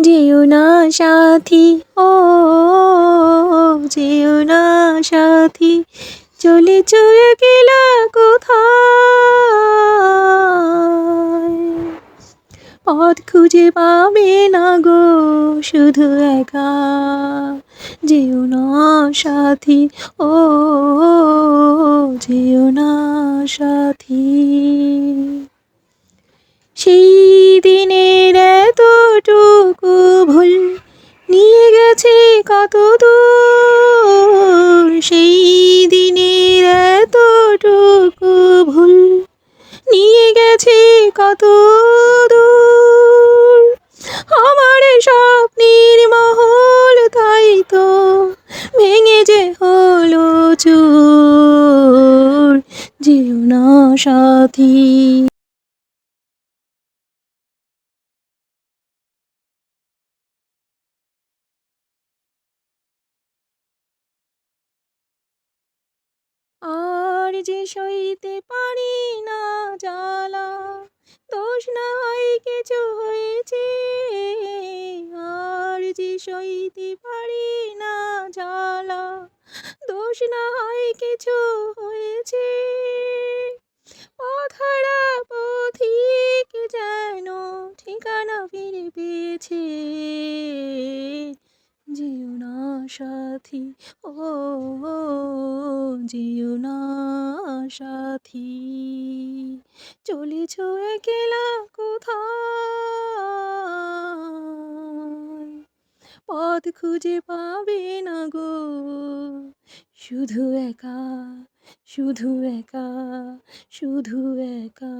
যেও না সাথী, ও যেও না সাথী। চলে চলে গেলা কোথায়? পথ খুঁজে পাবে না গো, শুধু একা। যেও না সাথী, ও যেও না সাথী। এতটুকু ভুল। নিয়ে গেছে কত দূর। সেই দিনের এতটুকু ভুল। নিয়ে গেছে কত দূর। আমার স্বপ্নের মহল তাই তো ভেঙে যে হলো চুর। যেও না সাথী। যে সইতে পারি না জ্বালা, দোষ না হয় কিছু হয়েছে। আর যে সইতে পারি না জ্বালা, দোষ না হয় কিছু হয়েছে। পথহারা পথিক যেন ঠিকানা ফিরে পেয়েছে। যেও না সাথী, ও যেও না সাথী। চলেছ একলা কোথায়? পথ খুঁজে পাবে না গো। শুধু একা শুধু একা শুধু একা।